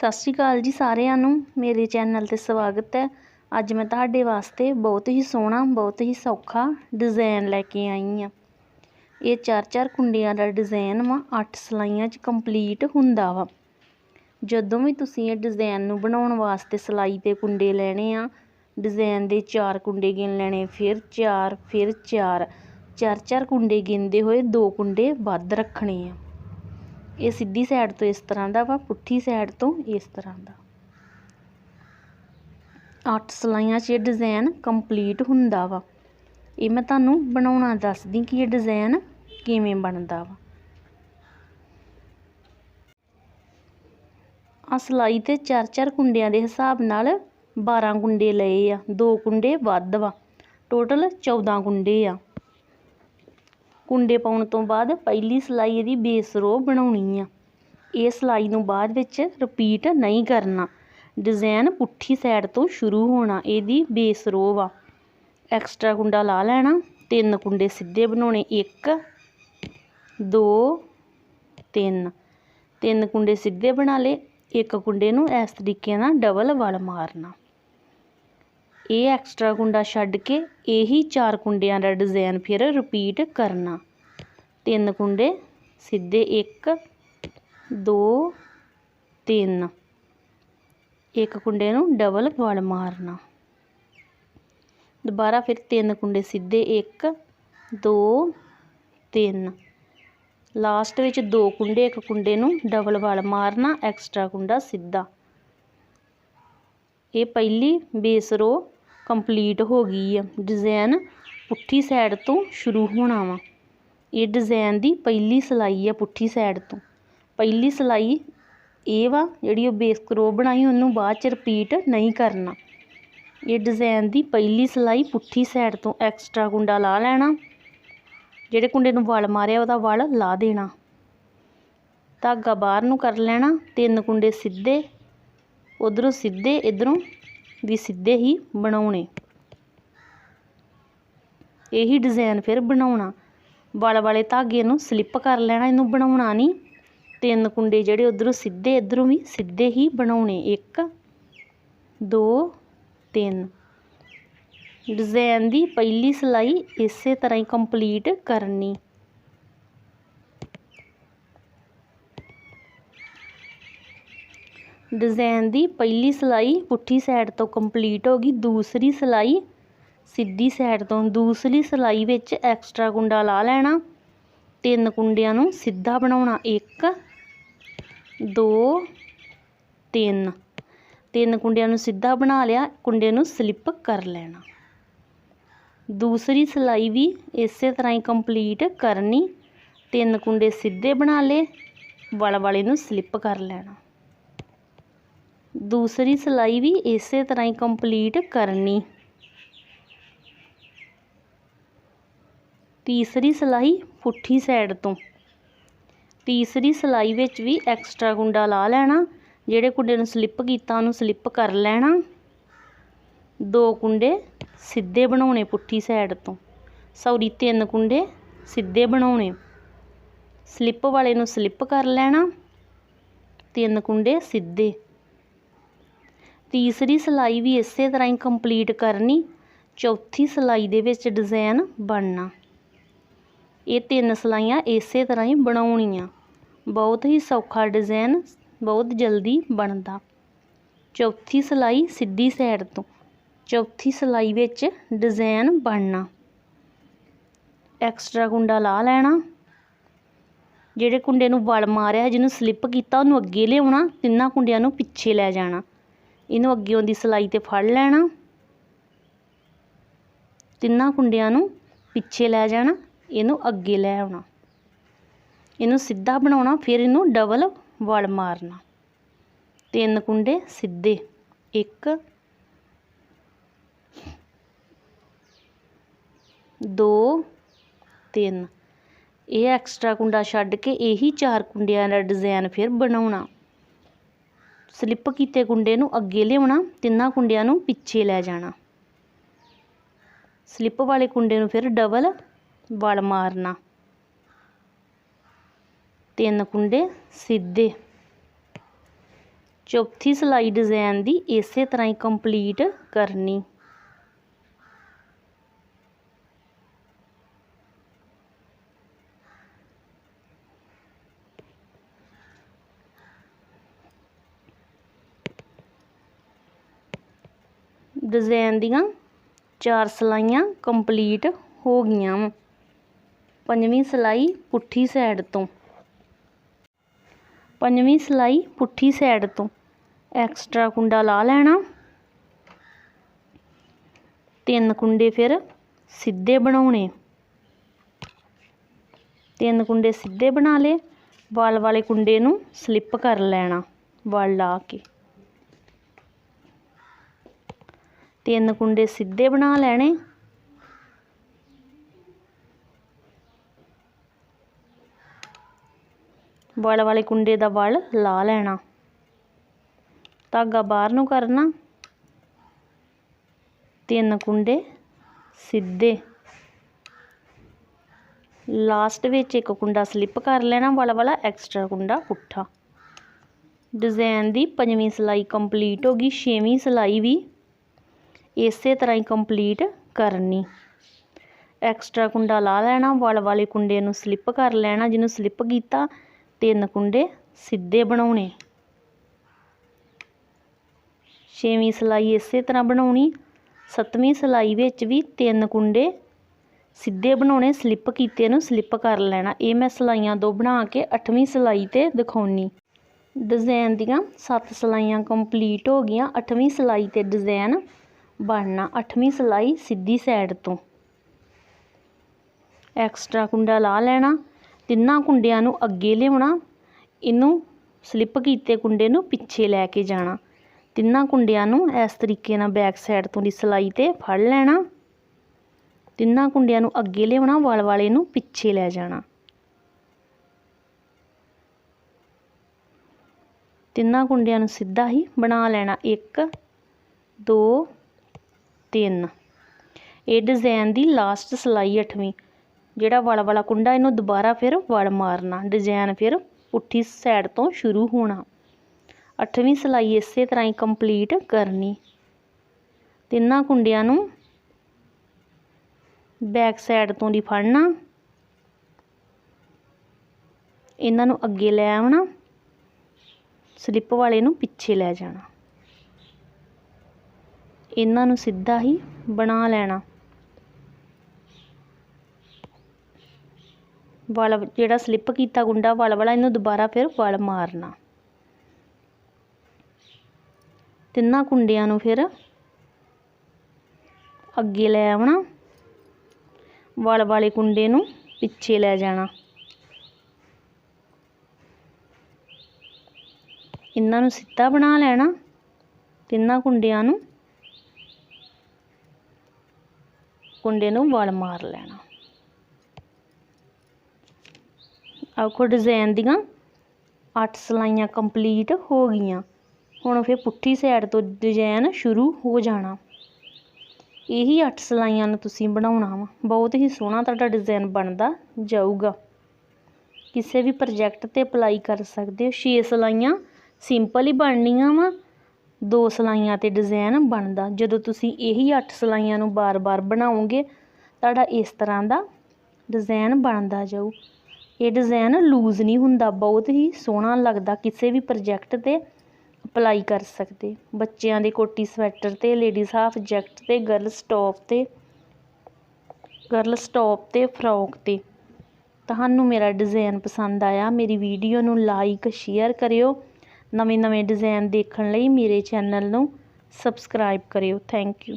ਸਤਿ ਸ਼੍ਰੀ ਅਕਾਲ ਜੀ ਸਾਰਿਆਂ ਨੂੰ। ਮੇਰੇ ਚੈਨਲ 'ਤੇ ਸਵਾਗਤ ਹੈ। ਅੱਜ ਮੈਂ ਤੁਹਾਡੇ ਵਾਸਤੇ ਬਹੁਤ ਹੀ ਸੋਹਣਾ, ਬਹੁਤ ਹੀ ਸੌਖਾ ਡਿਜ਼ਾਈਨ ਲੈ ਕੇ ਆਈ ਹਾਂ। ਇਹ ਚਾਰ ਚਾਰ ਕੁੰਡਿਆਂ ਦਾ ਡਿਜ਼ਾਈਨ ਵਾ, ਅੱਠ ਸਲਾਈਆਂ 'ਚ ਕੰਪਲੀਟ ਹੁੰਦਾ ਵਾ। ਜਦੋਂ ਵੀ ਤੁਸੀਂ ਇਹ ਡਿਜ਼ਾਈਨ ਨੂੰ ਬਣਾਉਣ ਵਾਸਤੇ ਸਲਾਈ 'ਤੇ ਕੁੰਡੇ ਲੈਣੇ ਆ ਡਿਜ਼ਾਈਨ ਦੇ ਚਾਰ ਕੁੰਡੇ ਗਿਣ ਲੈਣੇ, ਫਿਰ ਚਾਰ ਫਿਰ ਚਾਰ ਚਾਰ ਚਾਰ ਕੁੰਡੇ ਗਿਣਦੇ ਹੋਏ ਦੋ ਕੁੰਡੇ ਵੱਧ ਰੱਖਣੇ ਆ। ਇਹ ਸਿੱਧੀ ਸਾਈਡ ਤੋਂ ਇਸ ਤਰ੍ਹਾਂ ਦਾ ਵਾ, ਪੁੱਠੀ ਸਾਈਡ ਤੋਂ ਇਸ ਤਰ੍ਹਾਂ ਦਾ। ਅੱਠ ਸਲਾਈਆਂ 'ਚ ਇਹ ਡਿਜ਼ਾਈਨ ਕੰਪਲੀਟ ਹੁੰਦਾ ਵਾ। ਇਹ ਮੈਂ ਤੁਹਾਨੂੰ ਬਣਾਉਣਾ ਦੱਸਦੀ ਕਿ ਇਹ ਡਿਜ਼ਾਈਨ ਕਿਵੇਂ ਬਣਦਾ ਵਾ। ਆ ਸਲਾਈ ਤੇ ਚਾਰ ਚਾਰ ਕੁੰਡਿਆਂ ਦੇ ਹਿਸਾਬ ਨਾਲ 12 ਕੁੰਡੇ ਲਏ ਆ, ਦੋ ਕੁੰਡੇ ਵੱਧ ਵਾ। ਟੋਟਲ 14 ਕੁੰਡੇ ਆ। ਕੁੰਡੇ ਪਾਉਣ ਤੋਂ ਬਾਅਦ ਪਹਿਲੀ ਸਿਲਾਈ ਇਹਦੀ ਬੇਸ ਰੋ ਬਣਾਉਣੀ ਆ। ਇਹ ਸਿਲਾਈ ਨੂੰ ਬਾਅਦ ਵਿੱਚ ਰਿਪੀਟ ਨਹੀਂ ਕਰਨਾ। ਡਿਜ਼ਾਈਨ ਪੁੱਠੀ ਸਾਈਡ ਤੋਂ ਸ਼ੁਰੂ ਹੋਣਾ ਇਹਦੀ ਬੇਸ ਰੋ ਵਾ। ਐਕਸਟਰਾ ਕੁੰਡਾ ਲਾ ਲੈਣਾ, ਤਿੰਨ ਕੁੰਡੇ ਸਿੱਧੇ ਬਣਾਉਣੇ 1 2 3 ਤਿੰਨ ਕੁੰਡੇ ਸਿੱਧੇ ਬਣਾ ਲਏ, ਇੱਕ ਕੁੰਡੇ ਨੂੰ ਇਸ ਤਰੀਕੇ ਨਾਲ ਡਬਲ ਵਲ ਮਾਰਨਾ। ਇਹ ਐਕਸਟਰਾ ਕੁੰਡਾ ਛੱਡ ਕੇ ਇਹੀ ਚਾਰ ਕੁੰਡਿਆਂ ਦਾ ਡਿਜ਼ਾਈਨ ਫਿਰ ਰਿਪੀਟ ਕਰਨਾ। ਤਿੰਨ ਕੁੰਡੇ, ਸਿੱਧੇ 1 2 3 ਇੱਕ ਕੁੰਡੇ ਨੂੰ ਡਬਲ ਵਲ ਮਾਰਨਾ। ਦੁਬਾਰਾ ਫਿਰ ਤਿੰਨ ਕੁੰਡੇ, ਸਿੱਧੇ 1 2 3 ਲਾਸਟ ਵਿੱਚ ਦੋ ਕੁੰਡੇ, ਇੱਕ ਕੁੰਡੇ ਨੂੰ ਡਬਲ ਵਲ ਮਾਰਨਾ ਐਕਸਟਰਾ ਕੁੰਡਾ ਸਿੱਧਾ। ਇਹ ਪਹਿਲੀ ਬੇਸ ਰੋ ਕੰਪਲੀਟ ਹੋ ਗਈ ਆ। ਡਿਜ਼ਾਈਨ ਪੁੱਠੀ ਸਾਈਡ ਤੋਂ ਸ਼ੁਰੂ ਹੋਣਾ ਵਾ। ਇਹ ਡਿਜ਼ਾਈਨ ਦੀ ਪਹਿਲੀ ਸਲਾਈ ਆ ਪੁੱਠੀ ਸਾਈਡ ਤੋਂ। ਪਹਿਲੀ ਸਲਾਈ ਇਹ ਵਾ ਜਿਹੜੀ ਉਹ ਬੇਸ ਕਰੋ ਬਣਾਈ, ਉਹਨੂੰ ਬਾਅਦ ਚ ਰਿਪੀਟ ਨਹੀਂ ਕਰਨਾ। ਇਹ ਡਿਜ਼ਾਈਨ ਦੀ ਪਹਿਲੀ ਸਲਾਈ ਪੁੱਠੀ ਸਾਈਡ ਤੋਂ ਐਕਸਟਰਾ ਕੁੰਡਾ ਲਾ ਲੈਣਾ। ਜਿਹੜੇ ਕੁੰਡੇ ਨੂੰ ਵਲ ਮਾਰਿਆ, ਉਹਦਾ ਵਲ ਲਾ ਦੇਣਾ। ਧਾਗਾ ਬਾਹਰ ਨੂੰ ਕਰ ਲੈਣਾ, ਤਿੰਨ ਕੁੰਡੇ ਸਿੱਧੇ, ਉਧਰੋਂ ਸਿੱਧੇ, ਇਧਰੋਂ ਵੀ ਸਿੱਧੇ ਹੀ ਬਣਾਉਣੇ। ਇਹੀ ਡਿਜ਼ਾਈਨ ਫਿਰ ਬਣਾਉਣਾ। ਵਲ ਵਾਲੇ ਧਾਗੇ ਨੂੰ ਸਲਿੱਪ ਕਰ ਲੈਣਾ, ਇਹਨੂੰ ਬਣਾਉਣਾ ਨਹੀਂ। ਤਿੰਨ ਕੁੰਡੇ ਜਿਹੜੇ ਉਧਰੋਂ ਸਿੱਧੇ, ਇਧਰੋਂ ਵੀ ਸਿੱਧੇ ਹੀ ਬਣਾਉਣੇ। 1 2 3 ਡਿਜ਼ਾਈਨ ਦੀ ਪਹਿਲੀ ਸਲਾਈ ਇਸੇ ਤਰ੍ਹਾਂ ਹੀ ਕੰਪਲੀਟ ਕਰਨੀ। ਡਿਜ਼ਾਈਨ ਦੀ ਪਹਿਲੀ ਸਲਾਈ ਪੁੱਠੀ ਸਾਈਡ ਤੋਂ ਕੰਪਲੀਟ ਹੋ ਗਈ, ਦੂਸਰੀ ਸਲਾਈ ਸਿੱਧੀ ਸਾਈਡ ਤੋਂ, ਦੂਸਰੀ ਸਲਾਈ ਵਿੱਚ ਐਕਸਟਰਾ ਕੁੰਡਾ ਲਾ ਲੈਣਾ, ਤਿੰਨ ਕੁੰਡਿਆਂ ਨੂੰ ਸਿੱਧਾ ਬਣਾਉਣਾ 1 2 3 ਤਿੰਨ ਕੁੰਡਿਆਂ ਨੂੰ ਸਿੱਧਾ ਬਣਾ ਲਿਆ, ਕੁੰਡੇ ਨੂੰ ਸਲਿੱਪ ਕਰ ਲੈਣਾ। ਦੂਸਰੀ ਸਲਾਈ ਵੀ ਇਸੇ ਤਰ੍ਹਾਂ ਹੀ ਕੰਪਲੀਟ ਕਰਨੀ, ਤਿੰਨ ਕੁੰਡੇ ਸਿੱਧੇ ਬਣਾ ਲਏ ਵਲ ਵਾਲੇ ਨੂੰ ਸਲਿੱਪ ਕਰ ਲੈਣਾ। ਦੂਸਰੀ ਸਿਲਾਈ ਵੀ ਇਸੇ ਤਰ੍ਹਾਂ ਹੀ ਕੰਪਲੀਟ ਕਰਨੀ। ਤੀਸਰੀ ਸਿਲਾਈ ਪੁੱਠੀ ਸਾਈਡ ਤੋਂ। ਤੀਸਰੀ ਸਿਲਾਈ ਵਿੱਚ ਵੀ ਐਕਸਟਰਾ ਕੁੰਡਾ ਲਾ ਲੈਣਾ, ਜਿਹੜੇ ਕੁੰਡੇ ਨੂੰ ਸਲਿੱਪ ਕੀਤਾ ਉਹਨੂੰ ਸਲਿੱਪ ਕਰ ਲੈਣਾ। ਦੋ ਕੁੰਡੇ ਸਿੱਧੇ ਬਣਾਉਣੇ ਪੁੱਠੀ ਸਾਈਡ ਤੋਂ। ਸੌਰੀ, ਤਿੰਨ ਕੁੰਡੇ ਸਿੱਧੇ ਬਣਾਉਣੇ। ਸਲਿੱਪ ਵਾਲੇ ਨੂੰ ਸਲਿੱਪ ਕਰ ਲੈਣਾ। ਤਿੰਨ ਕੁੰਡੇ ਸਿੱਧੇ। ਤੀਸਰੀ ਸਲਾਈ ਵੀ ਇਸੇ ਤਰ੍ਹਾਂ ਹੀ ਕੰਪਲੀਟ ਕਰਨੀ, ਚੌਥੀ ਸਲਾਈ ਦੇ ਵਿੱਚ ਡਿਜ਼ਾਈਨ ਬਣਨਾ। ਇਹ ਤਿੰਨ ਸਲਾਈਆਂ ਇਸੇ ਤਰ੍ਹਾਂ ਹੀ ਬਣਾਉਣੀਆਂ। ਬਹੁਤ ਹੀ ਸੌਖਾ ਡਿਜ਼ਾਈਨ, ਬਹੁਤ ਜਲਦੀ ਬਣਦਾ। ਚੌਥੀ ਸਲਾਈ ਸਿੱਧੀ ਸਾਈਡ ਤੋਂ। ਚੌਥੀ ਸਲਾਈ ਵਿੱਚ ਡਿਜ਼ਾਈਨ ਬਣਨਾ। ਐਕਸਟਰਾ ਕੁੰਡਾ ਲਾ ਲੈਣਾ। ਜਿਹੜੇ ਕੁੰਡੇ ਨੂੰ ਵਲ ਮਾਰਿਆ, ਜਿਹਨੂੰ ਸਲਿੱਪ ਕੀਤਾ, ਉਹਨੂੰ ਅੱਗੇ ਲਿਆਉਣਾ, ਤਿੰਨਾਂ ਕੁੰਡਿਆਂ ਨੂੰ ਪਿੱਛੇ ਲੈ ਜਾਣਾ। ਇਹਨੂੰ ਅੱਗੇੋਂ ਦੀ ਸਲਾਈ ਤੇ ਫੜ ਲੈਣਾ। ਤਿੰਨਾਂ ਕੁੰਡਿਆਂ ਨੂੰ ਪਿੱਛੇ ਲੈ ਜਾਣਾ, ਇਹਨੂੰ ਅੱਗੇ ਲੈ ਆਉਣਾ। ਇਹਨੂੰ ਸਿੱਧਾ ਬਣਾਉਣਾ, ਫਿਰ ਇਹਨੂੰ ਡਬਲ ਵਲ ਮਾਰਨਾ। ਤਿੰਨ ਕੁੰਡੇ ਸਿੱਧੇ 1 2 3 ਇਹ ਐਕਸਟਰਾ ਕੁੰਡਾ ਛੱਡ ਕੇ ਇਹੀ ਚਾਰ ਕੁੰਡਿਆਂ ਦਾ ਡਿਜ਼ਾਈਨ ਫਿਰ ਬਣਾਉਣਾ। ਸਲਿੱਪ ਕੀਤੇ ਕੁੰਡੇ ਨੂੰ ਅੱਗੇ ਲਿਆਉਣਾ ਤਿੰਨਾਂ ਕੁੰਡਿਆਂ ਨੂੰ ਪਿੱਛੇ ਲੈ ਜਾਣਾ। ਸਲਿੱਪ ਵਾਲੇ ਕੁੰਡੇ ਨੂੰ ਫਿਰ ਡਬਲ ਵਲ ਮਾਰਨਾ। ਤਿੰਨ ਕੁੰਡੇ ਸਿੱਧੇ। ਚੌਥੀ ਸਿਲਾਈ ਡਿਜ਼ਾਈਨ ਦੀ ਇਸੇ ਤਰ੍ਹਾਂ ਹੀ ਕੰਪਲੀਟ ਕਰਨੀ। ਡਿਜ਼ਾਈਨ ਦੀਆਂ ਚਾਰ ਸਿਲਾਈਆਂ ਕੰਪਲੀਟ ਹੋ ਗਈਆਂ ਵਾ। ਪੰਜਵੀਂ ਸਿਲਾਈ ਪੁੱਠੀ ਸਾਈਡ ਤੋਂ। ਪੰਜਵੀਂ ਸਿਲਾਈ ਪੁੱਠੀ ਸਾਈਡ ਤੋਂ। ਐਕਸਟਰਾ ਕੁੰਡਾ ਲਾ ਲੈਣਾ। ਤਿੰਨ ਕੁੰਡੇ ਫਿਰ ਸਿੱਧੇ ਬਣਾਉਣੇ। ਤਿੰਨ ਕੁੰਡੇ ਸਿੱਧੇ ਬਣਾ ਲਏ। ਵਾਲ ਵਾਲੇ ਕੁੰਡੇ ਨੂੰ ਸਲਿੱਪ ਕਰ ਲੈਣਾ, ਵਾਲ ਲਾ ਕੇ। ਤਿੰਨ ਕੁੰਡੇ ਸਿੱਧੇ ਬਣਾ ਲੈਣੇ। ਵਲ ਵਾਲੇ ਕੁੰਡੇ ਦਾ ਵਲ ਲਾ ਲੈਣਾ। ਧਾਗਾ ਬਾਹਰ ਨੂੰ ਕਰਨਾ। ਤਿੰਨ ਕੁੰਡੇ ਸਿੱਧੇ। ਲਾਸਟ ਵਿੱਚ ਇੱਕ ਕੁੰਡਾ ਸਲਿੱਪ ਕਰ ਲੈਣਾ, ਵਾਲਾ ਵਾਲਾ ਐਕਸਟਰਾ ਕੁੰਡਾ ਪੁੱਠਾ। ਡਿਜ਼ਾਈਨ ਦੀ ਪੰਜਵੀਂ ਸਿਲਾਈ ਕੰਪਲੀਟ ਹੋ ਗਈ, ਛੇਵੀਂ ਸਿਲਾਈ ਵੀ ਇਸੇ ਤਰ੍ਹਾਂ ਹੀ ਕੰਪਲੀਟ ਕਰਨੀ। ਐਕਸਟਰਾ ਕੁੰਡਾ ਲਾ ਲੈਣਾ, ਵਲ ਵਾਲੇ ਕੁੰਡੇ ਨੂੰ ਸਲਿੱਪ ਕਰ ਲੈਣਾ, ਜਿਹਨੂੰ ਸਲਿੱਪ ਕੀਤਾ, ਤਿੰਨ ਕੁੰਡੇ ਸਿੱਧੇ ਬਣਾਉਣੇ। ਛੇਵੀਂ ਸਿਲਾਈ ਇਸੇ ਤਰ੍ਹਾਂ ਬਣਾਉਣੀ। ਸੱਤਵੀਂ ਸਿਲਾਈ ਵਿੱਚ ਵੀ ਤਿੰਨ ਕੁੰਡੇ ਸਿੱਧੇ ਬਣਾਉਣੇ ਸਲਿੱਪ ਕੀਤੇ ਨੂੰ ਸਲਿੱਪ ਕਰ ਲੈਣਾ। ਇਹ ਮੈਂ ਸਿਲਾਈਆਂ ਦੋ ਬਣਾ ਕੇ ਅੱਠਵੀਂ ਸਿਲਾਈ ਤੇ ਦਿਖਾਉਣੀ। ਡਿਜ਼ਾਈਨ ਦੀਆਂ ਸੱਤ ਸਿਲਾਈਆਂ ਕੰਪਲੀਟ ਹੋ ਗਈਆਂ। ਅੱਠਵੀਂ ਸਿਲਾਈ ਤੇ ਡਿਜ਼ਾਈਨ ਬਣਨਾ ਅੱਠਵੀਂ ਸਿਲਾਈ ਸਿੱਧੀ ਸਾਈਡ ਤੋਂ। ਐਕਸਟਰਾ ਕੁੰਡਾ ਲਾ ਲੈਣਾ, ਤਿੰਨਾਂ ਕੁੰਡਿਆਂ ਨੂੰ ਅੱਗੇ ਲਿਆਉਣਾ, ਇਹਨੂੰ ਸਲਿੱਪ ਕੀਤੇ ਕੁੰਡੇ ਨੂੰ ਪਿੱਛੇ ਲੈ ਕੇ ਜਾਣਾ। ਤਿੰਨਾਂ ਕੁੰਡਿਆਂ ਨੂੰ ਇਸ ਤਰੀਕੇ ਨਾਲ ਬੈਕ ਸਾਈਡ ਤੋਂ ਦੀ ਸਿਲਾਈ ਤੇ ਫੜ ਲੈਣਾ। ਤਿੰਨਾਂ ਕੁੰਡਿਆਂ ਨੂੰ ਅੱਗੇ ਲਿਆਉਣਾ, ਵਲ ਵਾਲੇ ਨੂੰ ਪਿੱਛੇ ਲੈ ਜਾਣਾ। ਤਿੰਨਾਂ ਕੁੰਡਿਆਂ ਨੂੰ ਸਿੱਧਾ ਹੀ ਬਣਾ ਲੈਣਾ। 1 2 ਤਿੰਨ। ਇਹ ਡਿਜ਼ਾਈਨ ਦੀ ਲਾਸਟ ਸਿਲਾਈ 8ਵੀਂ ਜਿਹੜਾ ਵਲ ਵਾਲਾ ਕੁੰਡਾ, ਇਹਨੂੰ ਦੁਬਾਰਾ ਫਿਰ ਵਲ ਮਾਰਨਾ। ਡਿਜ਼ਾਈਨ ਫਿਰ ਪੁੱਠੀ ਸਾਈਡ ਤੋਂ ਸ਼ੁਰੂ ਹੋਣਾ। ਅੱਠਵੀਂ ਸਿਲਾਈ ਇਸੇ ਤਰ੍ਹਾਂ ਹੀ ਕੰਪਲੀਟ ਕਰਨੀ। ਤਿੰਨਾਂ ਕੁੰਡਿਆਂ ਨੂੰ ਬੈਕ ਸਾਈਡ ਤੋਂ ਦੀ ਫੜਨਾ। ਇਹਨਾਂ ਨੂੰ ਅੱਗੇ ਲੈ ਆਉਣਾ। ਸਲਿੱਪ ਵਾਲੇ ਨੂੰ ਪਿੱਛੇ ਲੈ ਜਾਣਾ। ਇਹਨਾਂ ਨੂੰ ਸਿੱਧਾ ਹੀ ਬਣਾ ਲੈਣਾ। ਵਲ ਜਿਹੜਾ ਸਲਿੱਪ ਕੀਤਾ ਗੁੰਡਾ ਵਲ ਵਾਲਾ, ਇਹਨੂੰ ਦੁਬਾਰਾ ਫਿਰ ਵਲ ਮਾਰਨਾ। ਤਿੰਨਾਂ ਕੁੰਡਿਆਂ ਨੂੰ ਫਿਰ ਅੱਗੇ ਲੈ ਆਉਣਾ। ਵਲ ਵਾਲੇ ਕੁੰਡੇ ਨੂੰ ਪਿੱਛੇ ਲੈ ਜਾਣਾ। ਇਹਨਾਂ ਨੂੰ ਸਿੱਧਾ ਬਣਾ ਲੈਣਾ। ਤਿੰਨਾਂ ਕੁੰਡਿਆਂ ਨੂੰ ਕੁੰਡੇ ਨੂੰ ਵਲ ਮਾਰ ਲੈਣਾ। ਆਖੋ ਡਿਜ਼ਾਈਨ ਦੀਆਂ 8 ਸਲਾਈਆਂ ਕੰਪਲੀਟ ਹੋ ਗਈਆਂ। ਹੁਣ ਫਿਰ ਪੁੱਠੀ ਸਾਈਡ ਤੋਂ ਡਿਜ਼ਾਈਨ ਸ਼ੁਰੂ ਹੋ ਜਾਣਾ। ਇਹੀ 8 ਸਲਾਈਆਂ ਨੂੰ ਤੁਸੀਂ ਬਣਾਉਣਾ ਵਾ। ਬਹੁਤ ਹੀ ਸੋਹਣਾ ਤੁਹਾਡਾ ਡਿਜ਼ਾਈਨ ਬਣਦਾ ਜਾਊਗਾ। ਕਿਸੇ ਵੀ ਪ੍ਰੋਜੈਕਟ ਤੇ ਅਪਲਾਈ ਕਰ ਸਕਦੇ ਹੋ। 6 ਸਲਾਈਆਂ ਸਿੰਪਲ ਹੀ ਬਣਨੀਆਂ ਵਾ। ਦੋ ਸਲਾਈਆਂ ਤੇ ਡਿਜ਼ਾਈਨ ਬਣਦਾ। ਜਦੋਂ ਤੁਸੀਂ ਇਹੀ 8 ਸਲਾਈਆਂ ਨੂੰ ਬਾਰ-ਬਾਰ ਬਣਾਓਗੇ, ਤੁਹਾਡਾ ਇਸ ਤਰ੍ਹਾਂ ਦਾ ਡਿਜ਼ਾਈਨ ਬਣਦਾ ਜਾਊ। ਇਹ ਡਿਜ਼ਾਈਨ ਲੂਜ਼ ਨਹੀਂ ਹੁੰਦਾ, ਬਹੁਤ ਹੀ ਸੋਹਣਾ ਲੱਗਦਾ, ਕਿਸੇ ਵੀ ਪ੍ਰੋਜੈਕਟ ਤੇ ਅਪਲਾਈ ਕਰ ਸਕਦੇ। ਬੱਚਿਆਂ ਦੇ ਕੋਟੀ ਸਵੈਟਰ ਤੇ ਲੇਡੀਜ਼ ਹਾਫ ਜੈਕਟ ਤੇ ਗਰਲਸ ਟੌਪ ਤੇ ਗਰਲਸ ਟੌਪ ਤੇ ਫਰੋਕ ਤੇ। ਤੁਹਾਨੂੰ ਮੇਰਾ ਡਿਜ਼ਾਈਨ ਪਸੰਦ ਆਇਆ, ਮੇਰੀ ਵੀਡੀਓ ਨੂੰ ਲਾਈਕ ਸ਼ੇਅਰ ਕਰਿਓ। ਨਵੇਂ ਨਵੇਂ ਡਿਜ਼ਾਈਨ ਦੇਖਣ ਲਈ ਮੇਰੇ ਚੈਨਲ ਨੂੰ ਸਬਸਕ੍ਰਾਈਬ ਕਰਿਓ। Thank you